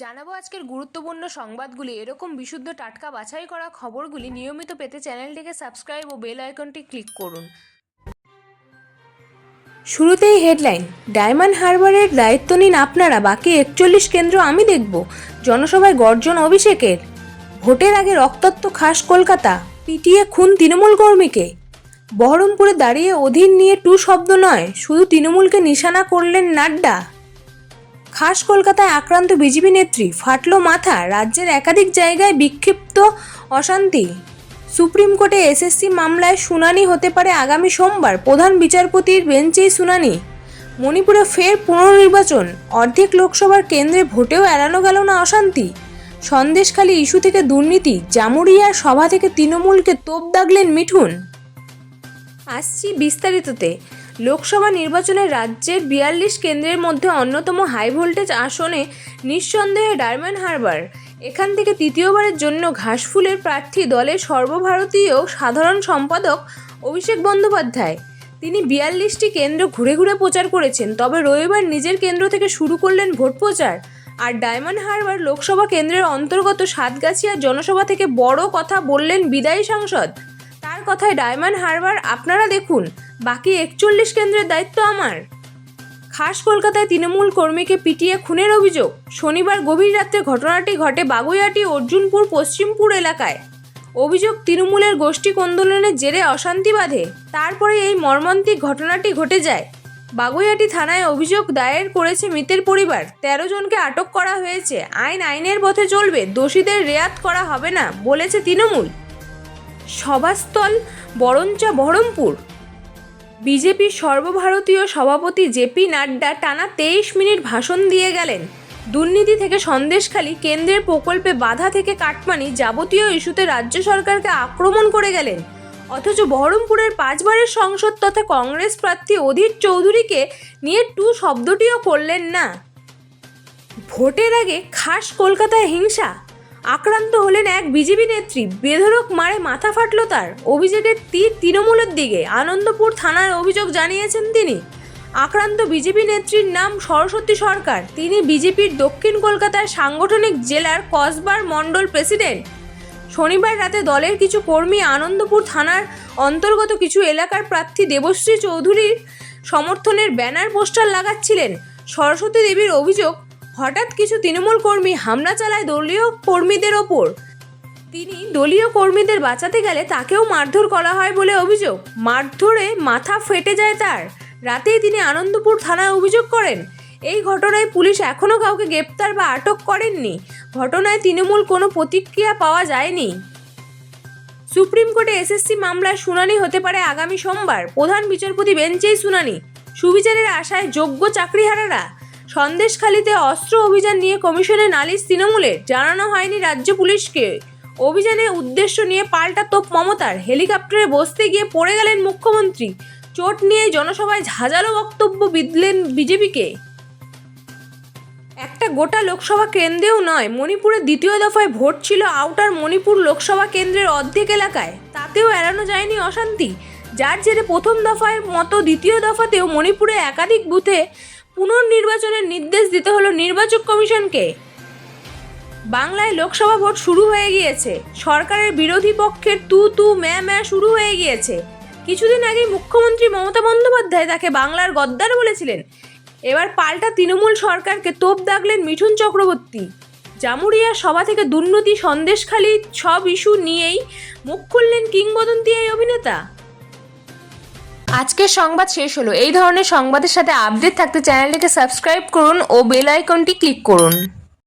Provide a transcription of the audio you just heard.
জানাব আজকের গুরুত্বপূর্ণ সংবাদগুলি। এরকম বিশুদ্ধ টাটকা বাছাই করা খবরগুলি নিয়মিত পেতে চ্যানেলটিকে সাবস্ক্রাইব ও বেল আইকনটি ক্লিক করুন। শুরুতেই হেডলাইন, ডায়মন্ড হারবারের দায়িত্ব নিন আপনারা, বাকি একচল্লিশ কেন্দ্র আমি দেখব। জনসভায় গর্জন অভিষেকের, ভোটের আগে রক্তাক্ত খাস কলকাতা, পিটিয়ে খুন তৃণমূল কর্মীকে। বহরমপুরে দাঁড়িয়ে অধীন নিয়ে টু শব্দ নয়, শুধু তৃণমূলকে নিশানা করলেন নাড্ডা। খাস কলকাতায় আক্রান্ত বিজেপি নেত্রী ফাটলো মাথা রাজ্যের একাধিক জায়গায় বিক্ষিপ্ত অশান্তি। সুপ্রিম কোর্টে এসএসসি মামলায় শুনানি হতে পারে আগামী সোমবার। প্রধান বিচারপতির বেঞ্চেই শুনানি। মণিপুরে ফের পুনর্নির্বাচন। অর্ধেক লোকসভার কেন্দ্রে ভোটেও এড়ানো গেল না অশান্তি। সন্দেশখালী ইস্যু থেকে দুর্নীতি। জামুরিয়ার সভা থেকে তৃণমূলকে তোপ দাগলেন মিঠুন। আসছি বিস্তারিততে। লোকসভা নির্বাচনে রাজ্যের বিয়াল্লিশ কেন্দ্রের মধ্যে অন্যতম হাই ভোল্টেজ আসনে নিঃসন্দেহে ডায়মন্ড হারবার। এখান থেকে তৃতীয়বারের জন্য ঘাসফুলের প্রার্থী দলের সর্বভারতীয় সাধারণ সম্পাদক অভিষেক বন্দ্যোপাধ্যায়। তিনি বিয়াল্লিশটি কেন্দ্র ঘুরে ঘুরে প্রচার করেছেন, তবে রবিবার নিজের কেন্দ্র থেকে শুরু করলেন ভোট প্রচার। আর ডায়মন্ড হারবার লোকসভা কেন্দ্রের অন্তর্গত সাতগাছিয়া জনসভা থেকে বড় কথা বললেন বিদায়ী সাংসদ। তার কথায় ডায়মন্ড হারবার আপনারা দেখুন। বাকি একচল্লিশ কেন্দ্রের দায়িত্ব আমার। খাস কলকাতায় তৃণমূল কর্মীকে পিটিয়ে খুনের অভিযোগ। শনিবার গভীর রাত্রে ঘটনাটি ঘটে বাগুইয়াটি অর্জুনপুর, পশ্চিমপুর এলাকায়। অভিযোগ, তৃণমূলের গোষ্ঠী কোন্দোলনের জেরে অশান্তি বাঁধে। তারপরে এই মর্মান্তিক ঘটনাটি ঘটে যায়। বাগুইয়াটি থানায় অভিযোগ দায়ের করেছে মৃতের পরিবার। তেরো জনকে আটক করা হয়েছে। আইন আইনের পথে চলবে। দোষীদের রেয়াত করা হবে না, বলেছে তৃণমূল। সভাস্থল, বরঞ্চা, বহরমপুর। বিজেপির সর্বভারতীয় সভাপতি জেপি নাড্ডা টানা তেইশ মিনিট ভাষণ দিয়ে গেলেন। দুর্নীতি থেকে সন্দেশখালী কেন্দ্রের প্রকল্পে বাধা থেকে কাটমানি যাবতীয় ইস্যুতে রাজ্য সরকারকে আক্রমণ করে গেলেন। অথচ বহরমপুরের পাঁচবারের সংসদ তথা কংগ্রেস প্রার্থী অধীর চৌধুরীকে নিয়ে টু শব্দটিও করলেন না। ভোটের আগে খাস কলকাতায় হিংসা। আক্রান্ত হলেন এক বিজেপি নেত্রী। বেধরক মারে মাথা ফাটল তার। অভিযোগের তীর তৃণমূলের দিকে। আনন্দপুর থানার অভিযোগ জানিয়েছেন তিনি। আক্রান্ত বিজেপি নেত্রীর নাম সরস্বতী সরকার। তিনি বিজেপির দক্ষিণ কলকাতার সাংগঠনিক জেলার কসবার মণ্ডল প্রেসিডেন্ট। শনিবার রাতে দলের কিছু কর্মী আনন্দপুর থানার অন্তর্গত কিছু এলাকার প্রার্থী দেবশ্রী চৌধুরীর সমর্থনের ব্যানার পোস্টার লাগাচ্ছিলেন। সরস্বতী দেবীর অভিযোগ হঠাৎ কিছু তৃণমূল কর্মী হামলা চালায় দলীয় কর্মীদের ওপর। তিনি দলীয় কর্মীদের বাঁচাতে গেলে তাকেও মারধর করা হয় বলে অভিযোগ। মারধরে মাথা ফেটে যায় তার। রাতেই তিনি আনন্দপুর থানায় অভিযোগ করেন, এই ঘটনায় পুলিশ এখনও কাউকে গ্রেপ্তার বা আটক করেননি। ঘটনায় তৃণমূল কোনো প্রতিক্রিয়া পাওয়া যায়নি। সুপ্রিম কোর্টে এসএসসি মামলার শুনানি হতে পারে আগামী সোমবার। প্রধান বিচারপতি বেঞ্চেই শুনানি। সুবিচারের আশায় যোগ্য চাকরিহারারা সন্দেশখালীতে অস্ত্র অভিযান নিয়ে কমিশনে নালিশ তৃণমূলের জানানো হয়নি রাজ্য পুলিশকে। অভিযানের উদ্দেশ্য নিয়ে পাল্টা তোপ মমতার, হেলিকপ্টারে বসতে গিয়ে পড়ে গেলেন মুখ্যমন্ত্রী। চোট নিয়ে জনসভায় ঝাঁঝালো বক্তব্য বিদলেন বিজেপিকে। একটা গোটা লোকসভা কেন্দ্রেও নয় মণিপুরের দ্বিতীয় দফায় ভোট ছিল আউটার মণিপুর লোকসভা কেন্দ্রের অর্ধেক এলাকায়। তাতেও এড়ানো যায়নি অশান্তি। যার জেরে প্রথম দফায় মতো দ্বিতীয় দফাতেও মণিপুরে একাধিক বুথে পুনর্নির্বাচনের নির্দেশ দিতে হলো নির্বাচক কমিশনকে। বাংলায় লোকসভা ভোট শুরু হয়ে গিয়েছে। সরকারের বিরোধী পক্ষের তু তু ম্যা ম্যা শুরু হয়ে গিয়েছে। কিছুদিন আগে মুখ্যমন্ত্রী মমতা বন্দ্যোপাধ্যায় তাকে বাংলার গদ্দার বলেছিলেন। এবার পাল্টা তৃণমূল সরকারকে তোপ দাগলেন মিঠুন চক্রবর্তী। জামুরিয়া সভা থেকে দুর্নীতি সন্দেশখালী সব ইস্যু নিয়েই মুখ খুললেন কিংবদন্তি এই অভিনেতা। আজকের সংবাদ শেষ হলো। এই ধরনের সংবাদের সাথে আপডেট থাকতে চ্যানেলটিকে সাবস্ক্রাইব করুন ও বেল আইকনটি ক্লিক করুন।